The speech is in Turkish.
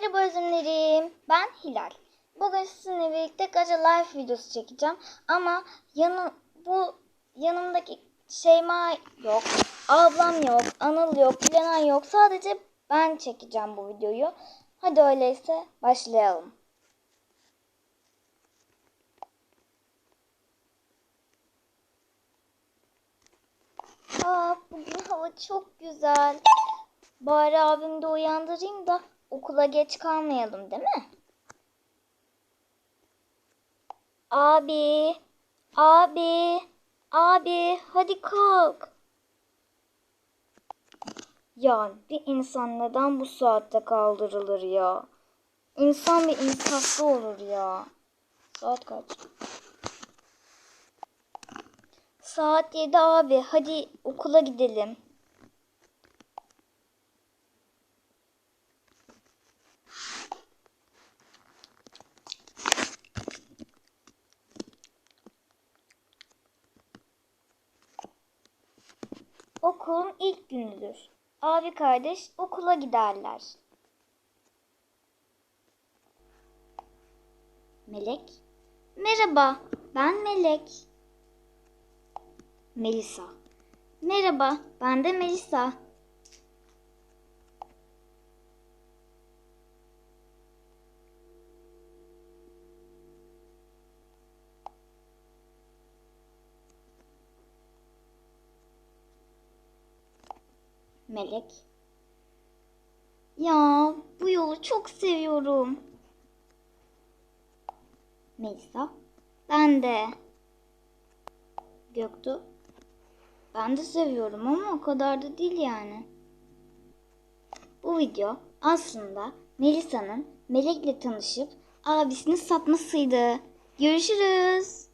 Merhaba özümlerim. Ben Hilal. Bugün sizinle birlikte Gaca Life videosu çekeceğim. Ama yanı, bu yanımdaki Şeyma yok. Ablam yok. Anıl yok. Gülenay yok. Sadece ben çekeceğim bu videoyu. Hadi öyleyse başlayalım. Aa, bugün hava çok güzel. Bari abimi de uyandırayım da okula geç kalmayalım değil mi? Abi, abi, abi hadi kalk. Ya bir insan neden bu saatte kaldırılır ya? İnsan bir insaflı olur ya. Saat kaç? Saat 7 abi. Hadi okula gidelim. Okulun ilk günüdür. Abi kardeş okula giderler. Melek. Merhaba, ben Melek. Melisa. Merhaba, ben de Melisa. Melek. Ya bu yolu çok seviyorum. Melisa. Ben de. Göktuğ. Ben de seviyorum ama o kadar da değil yani. Bu video aslında Melisa'nın Melek'le tanışıp abisini satmasıydı. Görüşürüz.